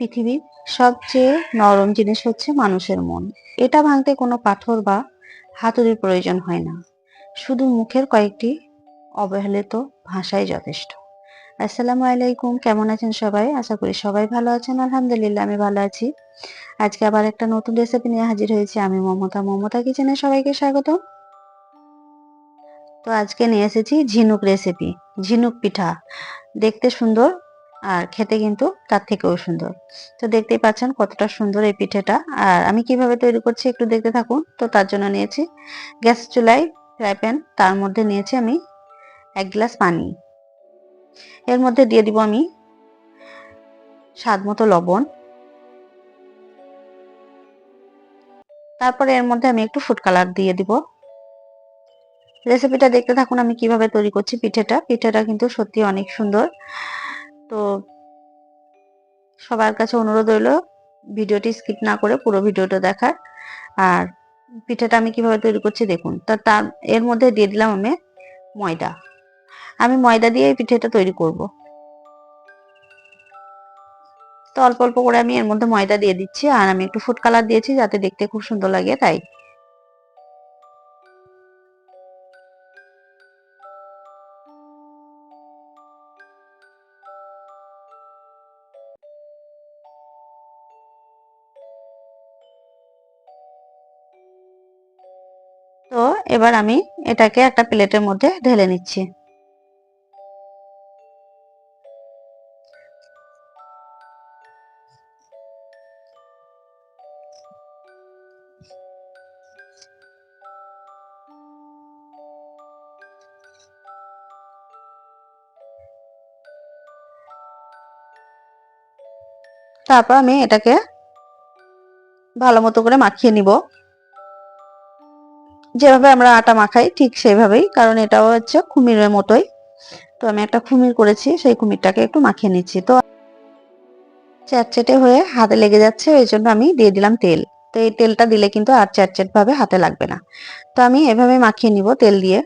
পৃথিবীর সবচেয়ে নরম জিনিস হচ্ছে মানুষের মন। এটা ভাঙতে কোনো পাথর বা হাতুড়ির প্রয়োজন হয় না। শুধু মুখের কয়েকটি অবহেলিত ভাষাই যথেষ্ট। আসসালামু আলাইকুম, কেমন আছেন সবাই? আশা করি সবাই ভালো আছেন। আলহামদুলিল্লাহ, আমি ভালো আছি। আজকে আবার একটা নতুন রেসিপি নিয়ে হাজির হয়েছি। আমি মমতা মমতা কিচেনে সবাইকে স্বাগত তো আজকে নিয়ে এসেছি ঝিনুক রেসিপি ঝিনুক পিঠা। দেখতে সুন্দর আর খেতে কিন্তু তার থেকেও সুন্দর। তো দেখতেই পাচ্ছেন কতটা সুন্দর এই পিঠেটা। আর আমি কীভাবে তৈরি করছি একটু দেখতে থাকুন। তো তার জন্য নিয়েছি গ্যাস চুলাই ফ্রাই প্যান। তার মধ্যে নিয়েছি আমি এক গ্লাস পানি। এর মধ্যে দিয়ে দিব আমি স্বাদ মতো লবণ। তারপরে এর মধ্যে আমি একটু ফুড কালার দিয়ে দিব। রেসিপিটা দেখতে থাকুন আমি কীভাবে তৈরি করছি পিঠেটা। পিঠেটা কিন্তু সত্যি অনেক সুন্দর। তো সবার কাছে অনুরোধ রইল, ভিডিওটি স্কিপ না করে পুরো ভিডিওটা দেখার। আর পিঠাটা আমি কীভাবে তৈরি করছি দেখুন, তা তার এর মধ্যে দিয়ে দিলাম আমি ময়দা। আমি ময়দা দিয়ে এই পিঠেটা তৈরি করব। তো অল্প অল্প করে আমি এর মধ্যে ময়দা দিয়ে দিচ্ছি, আর আমি একটু ফুড কালার দিয়েছি যাতে দেখতে খুব সুন্দর লাগে, তাই। এবার আমি এটাকে একটা প্লেটের মধ্যে ঢেলে নিচ্ছি। তারপর আমি এটাকে ভালো মতো করে মাখিয়ে নিব। যেভাবে আমরা আটা মাখাই, ঠিক সেভাবেই, কারণ এটাও হচ্ছে খুমিরের মতোই। তো আমি একটা খুমির করেছি, সেই খুমিরটাকে একটু মাখিয়ে নিচ্ছি। তো চ্যাটচেটে হয়ে হাতে লেগে যাচ্ছে ওই জন্য আমি দিয়ে দিলাম তেল। তো এই তেলটা দিলে কিন্তু আর চ্যাটচ্যাট ভাবে হাতে লাগবে না। তো আমি এভাবে মাখিয়ে নিব তেল দিয়ে।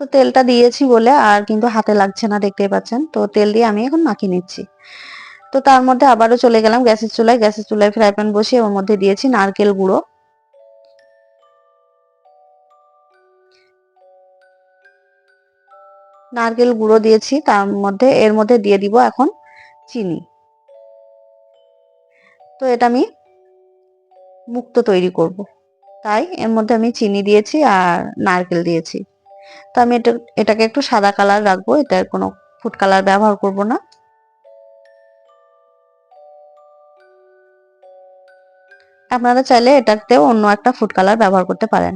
তো তেলটা দিয়েছি বলে আর কিন্তু হাতে লাগছে না, দেখতেই পাচ্ছেন। তো তেল দিয়ে আমি এখন মাখিয়ে নিচ্ছি। তো তার মধ্যে আবারও চলে গেলাম গ্যাসের চুলায়। গ্যাসের চুলায় ফ্রাই প্যান বসিয়ে ওর মধ্যে দিয়েছি নারকেল গুঁড়ো। নারকেল গুঁড়ো দিয়েছি, তার মধ্যে, এর মধ্যে দিয়ে দিব এখন চিনি। তো এটা আমি মুক্ত তৈরি করব। তাই এর মধ্যে আমি চিনি দিয়েছি আর নারকেল দিয়েছি। তো আমি এটা, এটাকে একটু সাদা কালার রাখব এটার কোনো ফুড কালার ব্যবহার করব না। আপনারা চাইলে এটাতেও অন্য একটা ফুড কালার ব্যবহার করতে পারেন।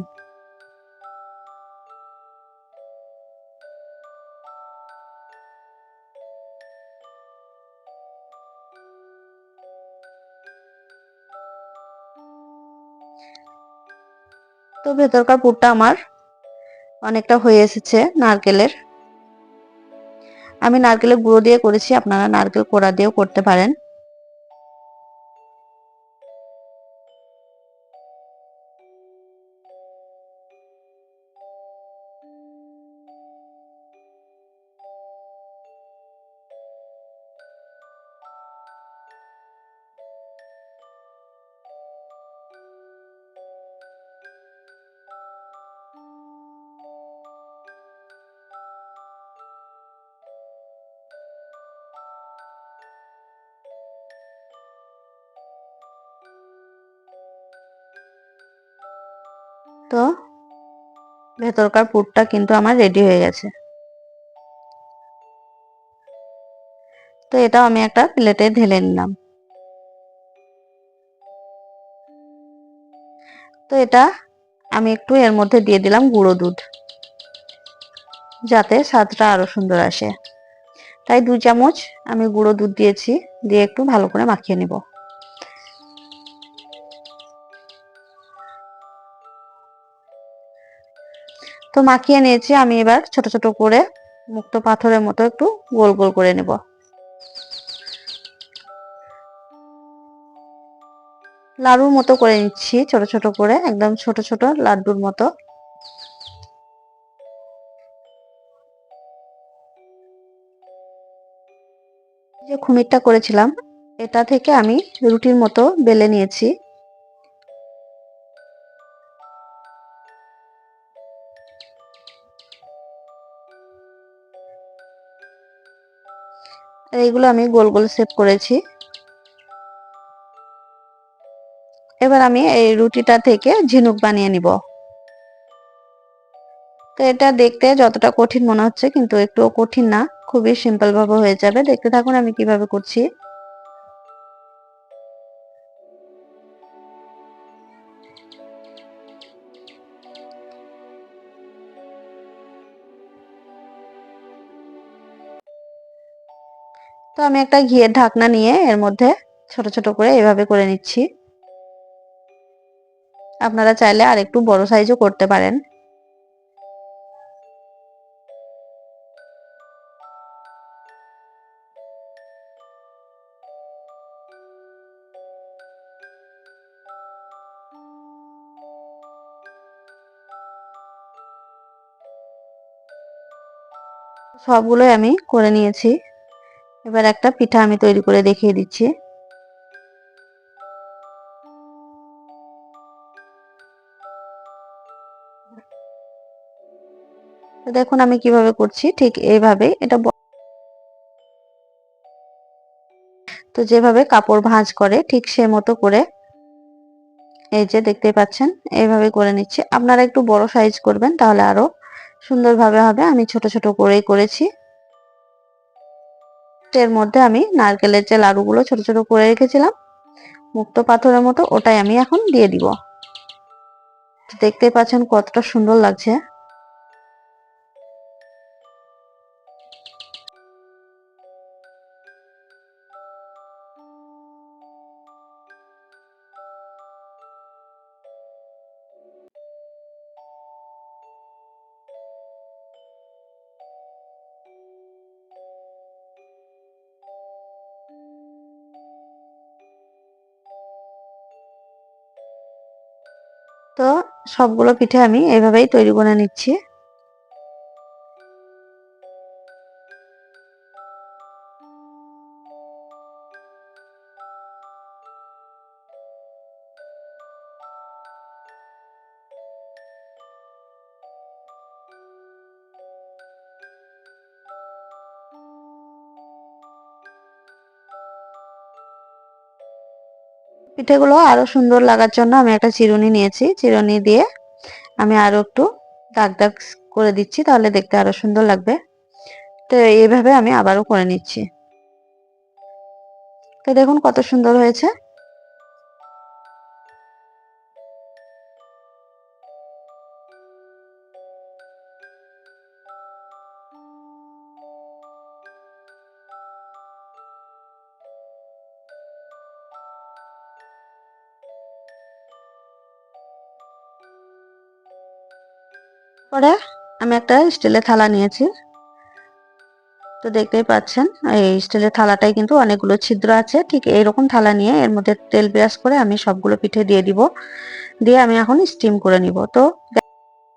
তো ভেতরকার পুরটা আমার অনেকটা হয়ে এসেছে নারকেলের। আমি নারকেলের গুঁড়ো দিয়ে করেছি, আপনারা নারকেল কোড়া দিয়েও করতে পারেন। ভেতরকার পুরটা কিন্তু আমার রেডি হয়ে গেছে। তো এটাও আমি একটা প্লেটে ঢেলে নিলাম। তো এটা আমি একটু এর মধ্যে দিয়ে দিলাম গুঁড়ো দুধ। যাতে স্বাদটা আরও সুন্দর আসে। তাই দুই চামচ আমি গুঁড়ো দুধ দিয়েছি, দিয়ে একটু ভালো করে মাখিয়ে নিব। মাখিয়ে নিয়েছি, আমি এবার ছোট ছোট করে মুক্ত পাথরের মতো একটু গোল গোল করে নেব। লাড়ুর মতো করে নিচ্ছি, ছোট ছোট করে, একদম ছোট ছোট লাড্ডুর মতো। যে খুমিরটা করেছিলাম, এটা থেকে আমি রুটির মতো বেলে নিয়েছি। এইগুলো আমি গোল গোল সেট করেছি। এবার আমি এই রুটিটা থেকে ঝিনুক বানিয়ে নিব। তো এটা দেখতে যতটা কঠিন মনে হচ্ছে, কিন্তু একটু কঠিন না, খুবই সিম্পল ভাবে হয়ে যাবে। দেখতে থাকুন আমি কীভাবে করছি। তো আমি একটা ঘিয়ের ঢাকনা নিয়ে এর মধ্যে ছোট ছোট করে এভাবে করে নিচ্ছি। আপনারা চাইলে আর একটু বড় সাইজও করতে পারেন। সবগুলোই আমি করে নিয়েছি। এবার একটা পিঠা আমি তৈরি করে দেখিয়ে দিচ্ছি। দেখুন আমি কীভাবে করছি, ঠিক এইভাবে এটা তো যেভাবে কাপড় ভাঁজ করে, ঠিক সে মতো করে এই যে দেখতে পাচ্ছেন, এইভাবে করে নিচ্ছি। আপনারা একটু বড় সাইজ করবেন, তাহলে আরও সুন্দরভাবে হবে। আমি ছোট ছোট করেই করেছি। এর মধ্যে আমি নারকেলের যে লাড়ুগুলো ছোট ছোট করে রেখেছিলাম, মুক্ত পাথরের মতো, ওটাই আমি এখন দিয়ে দিব। দেখতে পাচ্ছেন কতটা সুন্দর লাগছে। সবগুলো পিঠে আমি এভাবেই তৈরি করে নিচ্ছি। পিঠেগুলো আরও সুন্দর লাগার জন্য আমি একটা চিরুনি নিয়েছি। চিরুনি দিয়ে আমি আরও একটু দাগ দাগ করে দিচ্ছি, তাহলে দেখতে আরও সুন্দর লাগবে। তো এইভাবে আমি আবারও করে নিচ্ছি। তো দেখুন কত সুন্দর হয়েছে। পরে আমি একটা স্টিলের থালা নিয়েছি। তো দেখতেই পাচ্ছেন, এই স্টিলের থালাটাই কিন্তু অনেকগুলো ছিদ্র আছে। ঠিক এইরকম থালা নিয়ে এর মধ্যে তেল ব্রাশ করে আমি সবগুলো পিঠে দিয়ে দিব। দিয়ে আমি এখন স্টিম করে নিব। তো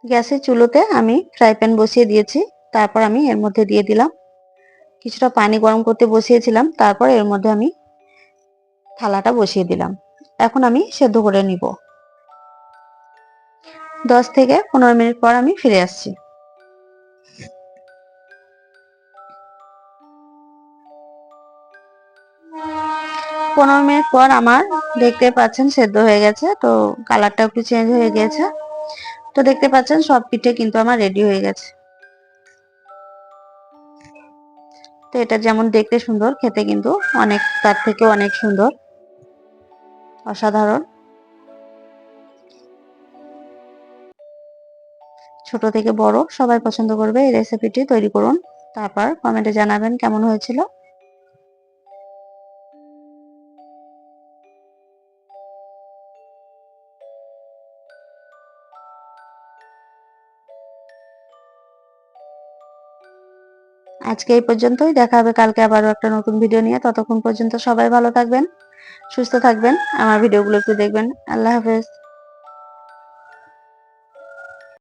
গ্যাসের চুলোতে আমি ফ্রাই প্যান বসিয়ে দিয়েছি। তারপর আমি এর মধ্যে দিয়ে দিলাম কিছুটা পানি গরম করতে বসিয়েছিলাম। তারপর এর মধ্যে আমি থালাটা বসিয়ে দিলাম। এখন আমি সেদ্ধ করে নিব। দশ থেকে পনেরো মিনিট পর আমি ফিরে আসছি। পনেরো মিনিট পর আমার দেখতে পাচ্ছেন সেদ্ধ হয়ে গেছে, তো কালারটা একটু চেঞ্জ হয়ে গেছে তো দেখতে পাচ্ছেন সব পিঠে কিন্তু আমার রেডি হয়ে গেছে। তো এটা যেমন দেখতে সুন্দর, খেতে কিন্তু অনেক, তার থেকে অনেক সুন্দর। অসাধারণ। ছোট থেকে বড়, সবাই পছন্দ করবে এই রেসিপিটি তৈরি করুন। তারপর কমেন্টে জানাবেন কেমন হয়েছিল। আজকে এই পর্যন্তই, দেখা হবে কালকে আবারও একটা নতুন ভিডিও নিয়ে। ততক্ষণ পর্যন্ত সবাই ভালো থাকবেন, সুস্থ থাকবেন। আমার ভিডিওগুলো একটু দেখবেন। আল্লাহ হাফেজ।